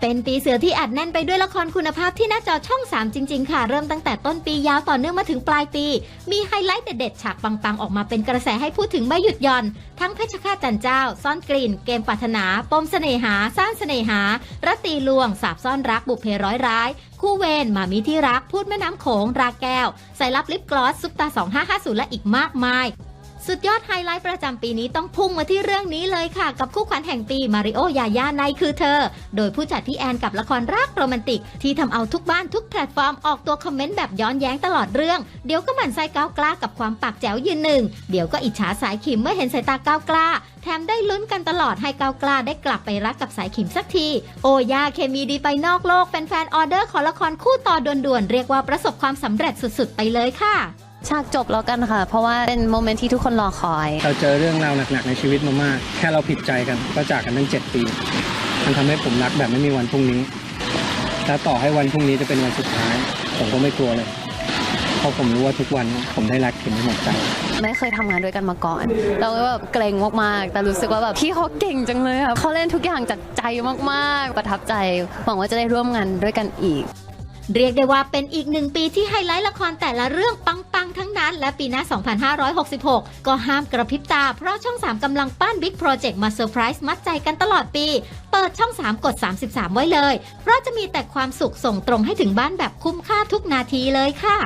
เป็นปีเสือที่อัดแน่นไปด้วยละครคุณภาพที่หน้าจอช่อง 3 จริง ๆ ค่ะ เริ่มตั้งแต่ต้นปียาวต่อเนื่องมาถึงปลายปี มีไฮไลท์เด็ดๆฉากปังๆ ออกมาเป็นกระแสให้พูดถึงไม่หยุดหย่อน ทั้งเพชรฆาตจันเจ้า ซ่อนกลิ่น เกมปรารถนา ปมเสน่หา สร้างเสน่หา รัตีลวง สาบซ่อนรักบุพเพร้อยร้าย คู่เวรมามีที่รัก พูดแม่น้ำโขง ราแก้ว ใสายลับลิปกลอสซุปตา 2550 และอีกมากมาย สุดยอดไฮไลท์ประจำปีนี้ต้องพุ่งมาที่เรื่องนี้เลยค่ะ กับคู่ขวัญแห่งปีมาริโอยาย่าในคือเธอ โดยผู้จัดพี่แอนกับละครรักโรแมนติก ที่ทำเอาทุกบ้านทุกแพลตฟอร์มออกตัวคอมเมนต์แบบย้อนแย้งตลอดเรื่อง เดี๋ยวก็หมั่นไส้ก้าวกล้ากับความปากแจ๋วยืนหนึ่ง เดี๋ยวก็อิจฉาสายขิมเมื่อเห็นสายตาก้าวกล้า แถมได้ลุ้นกันตลอดให้ก้าวกล้าได้กลับไปรักกับสายขิมสักที โอยาเคมีดีไปนอกโลกแฟนๆออเดอร์ขอละครคู่ต่อด่วนๆเรียกว่าประสบความสำเร็จสุดๆ ไปเลยค่ะ ฉากจบแล้วกันค่ะ เพราะว่าเป็นโมเมนต์ที่ทุกคนรอคอย เราเจอเรื่องราวหนักๆในชีวิตมามาก แค่เราผิดใจกันก็จากกันตั้งเจ็ดปี มันทำให้ผมรักแบบไม่มีวันพรุ่งนี้และต่อให้วันพรุ่งนี้จะเป็นวันสุดท้าย ผมก็ไม่กลัวเลย เพราะผมรู้ว่าทุกวันผมได้รักถิ่นให้หมดใจ ไม่เคยทำงานด้วยกันมาก่อน เราก็แบบเกรงมากๆ แต่รู้สึกว่าแบบพี่เขาเก่งจังเลยค่ะเขาเล่นทุกอย่างจากใจมากๆ ประทับใจ หวังว่าจะได้ร่วมงานด้วยกันอีก เรียกได้ว่าเป็นอีกหนึ่งปีที่ไฮไลท์ละครแต่ละเรื่องปังๆ ทั้งนั้น และปีหน้า 2566 ก็ห้ามกระพริบตา เพราะช่อง 3กำลังปั้นบิ๊กโปรเจกต์มาเซอร์ไพรส์มัดใจกันตลอดปี เปิดช่อง 3 กด 33 ไว้เลย เพราะจะมีแต่ความสุขส่งตรงให้ถึงบ้านแบบคุ้มค่าทุกนาทีเลยค่ะ